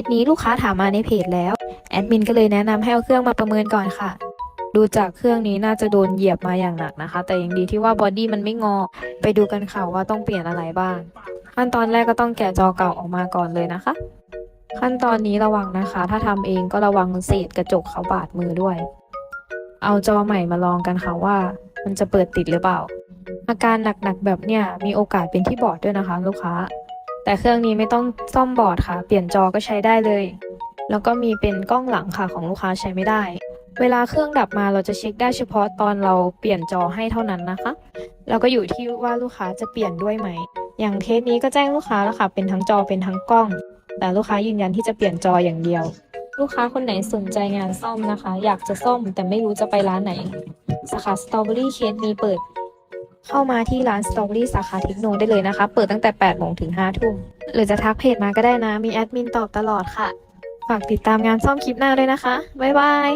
สนี้ลูกค้าถามมาในเพจแล้ว แอดมินก็เลยแนะนำให้เอาเครื่องมาประเมินก่อนค่ะ ดูจากเครื่องนี้น่าจะโดนเหยียบมาอย่างหนักนะคะ แต่ยังดีที่ว่าบอดี้มันไม่งอ ไปดูกันค่ะว่าต้องเปลี่ยนอะไรบ้าง ขั้นตอนแรกก็ต้องแกะจอเก่าออกมาก่อนเลยนะคะ ขั้นตอนนี้ระวังนะคะ ถ้าทำเองก็ระวังเศษกระจกเขาบาดมือด้วย เอาจอใหม่มาลองกันค่ะว่า มันจะเปิดติดหรือเปล่า อาการหนักๆแบบเนี้ยมีโอกาสเป็นที่บอดด้วยนะคะ ลูกค้า แต่เครื่องนี้ไม่ต้องซ่อมบอร์ดค่ะ เปลี่ยนจอก็ใช้ได้เลย แล้วก็มีเป็นกล้องหลังค่ะของลูกค้าใช้ไม่ได้ เวลาเครื่องดับมาเราจะเช็คได้เฉพาะตอนเราเปลี่ยนจอให้เท่านั้นนะคะแล้วก็อยู่ที่ว่าลูกค้าจะเปลี่ยนด้วยไหม อย่างเทสนี้ก็แจ้งลูกค้าแล้วค่ะ เป็นทั้งจอเป็นทั้งกล้อง แต่ลูกค้ายืนยันที่จะเปลี่ยนจออย่างเดียว ลูกค้าคนไหนสนใจงานซ่อมนะคะ อยากจะซ่อมแต่ไม่รู้จะไปร้านไหนสาขาสตรอเบอรี่เคสมีเปิด เข้ามาที่ร้านสตอเบอรี่สาขาเทคโนได้เลยนะคะ เปิดตั้งแต่8โมงถึง5ทุ่มหรือจะทักเพจมาก็ได้นะ มีแอดมินตอบตลอดค่ะ ฝากติดตามงานซ่อมคลิปหน้าด้วยนะคะ บ๊ายบาย